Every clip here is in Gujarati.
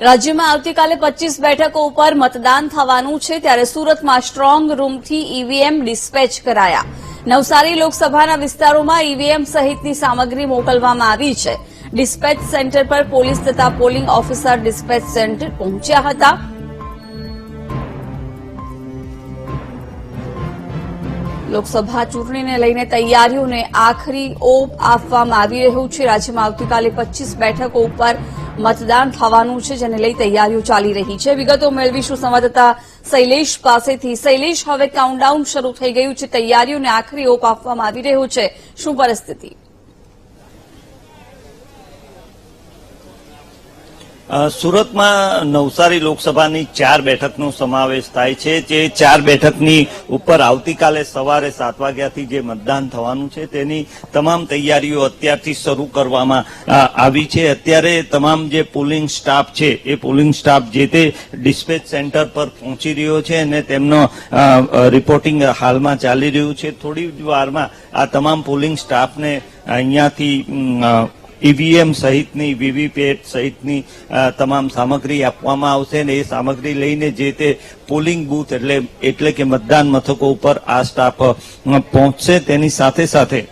રાજ્યમાં આવતીકાલે પચીસ બેઠકો ઉપર મતદાન થવાનું છે ત્યારે સુરતમાં સ્ટ્રોંગ રૂમથી ઈવીએમ ડિસ્પેચ કરાયા. નવસારી લોકસભાના વિસ્તારોમાં ઈવીએમ સહિતની સામગ્રી મોકલવામાં આવી છે. ડિસ્પેચ સેન્ટર પર પોલીસ તથા પોલિંગ ઓફિસર ડિસ્પેચ સેન્ટર પહોંચ્યા હતા. લોકસભા ચૂંટણીને લઈને તૈયારીઓને આખરી ઓપ આપવામાં આવી રહ્યું છે. રાજ્યમાં આવતીકાલે પચીસ બેઠકો ઉપર મતદાન થવાનું છે, જેને લઈ તૈયારીઓ ચાલી રહી છે. વિગતો મેળવીશું સંવાદદાતા શૈલેષ પાસેથી. શૈલેષ, હવે કાઉન્ટડાઉન શરૂ થઈ ગયું છે. તૈયારીઓને આખરી ઓપ આપવામાં આવી રહ્યો છે. શું પરિસ્થિતિ? સુરતમાં નવસારી લોકસભાની ચાર બેઠકનો સમાવેશ થાય છે. જે ચાર બેઠકની ઉપર આવતીકાલે સવારે સાત વાગ્યાથી જે મતદાન થવાનું છે, તેની તમામ તૈયારીઓ અત્યારથી શરૂ કરવામાં આવી છે. અત્યારે તમામ જે પોલિંગ સ્ટાફ છે, એ પોલિંગ સ્ટાફ જે તે ડિસ્પેચ સેન્ટર પર પહોંચી રહ્યો છે અને તેમનો રિપોર્ટિંગ હાલમાં ચાલી રહ્યું છે. થોડી વારમાં આ તમામ પોલિંગ સ્ટાફને અહીંયાથી ઈવીએમ સહિતની વીવીપેટ સહિતની તમામ સામગ્રી આપવામાં આવશે અને એ સામગ્રી લઈને જે તે પોલિંગ બૂથ એટલે એટલે કે મતદાન મથકો ઉપર આ સ્ટાફ પહોંચશે તેની સાથે સાથે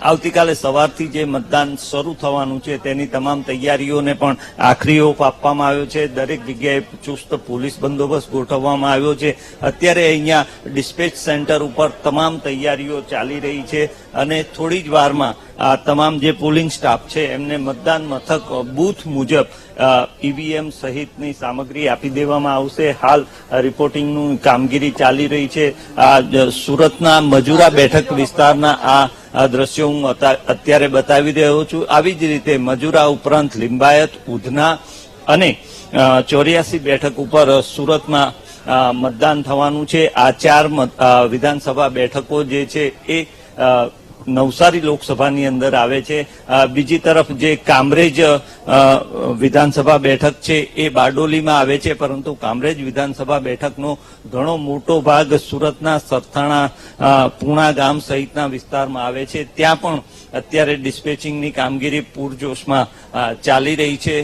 આવતીકાલે સવારથી જે મતદાન શરૂ થવાનું છે તેની તમામ તૈયારીઓને પણ આખરી ઓપ આપવામાં આવ્યો છે. દરેક જગ્યાએ ચુસ્ત પોલીસ બંદોબસ્ત ગોઠવવામાં આવ્યો છે. અત્યારે અહીંયા ડિસ્પેચ સેન્ટર ઉપર તમામ તૈયારીઓ ચાલી રહી છે અને થોડી જ વારમાં આ તમામ જે પોલિંગ સ્ટાફ છે એમને મતદાન મથક બૂથ મુજબ ઈવીએમ સહિતની સામગ્રી આપી દેવામાં આવશે. હાલ રિપોર્ટિંગનું કામગીરી ચાલી રહી છે. આ સુરતના મજુરા બેઠક વિસ્તારના આ આ દ્રશ્યો હું અતા- અત્યારે બતાવી રહ્યો છું. આવી જ રીતે મજુરા ઉપરાંત લિંબાયત, ઉધના અને ચોર્યાસી બેઠક ઉપર સુરતમાં મતદાન થવાનું છે. આ ચાર વિધાનસભા બેઠકો જે છે એ નવસારી લોકસભાની અંદર આવે છે. બીજી તરફ જે કામરેજ વિધાનસભા બેઠક છે એ બારડોલીમાં આવે છે, પરંતુ કામરેજ વિધાનસભા બેઠકનો ઘણો મોટો ભાગ સુરતના સરથાણા પૂણા ગામ સહિતના વિસ્તારમાં આવે છે. ત્યાં પણ અત્યારે ડિસ્પેચિંગની કામગીરી પૂરજોશમાં ચાલી રહી છે.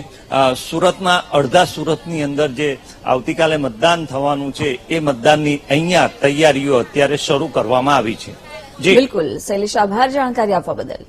સુરતમાં અડધા સુરતની અંદર જે આવતીકાલે મતદાન થવાનું છે, એ મતદાનની અહીંયા તૈયારીઓ અત્યારે શરૂ કરવામાં આવી છે. બિલકુલ શૈલેષ આભાર જાણકારી આપવા બદલ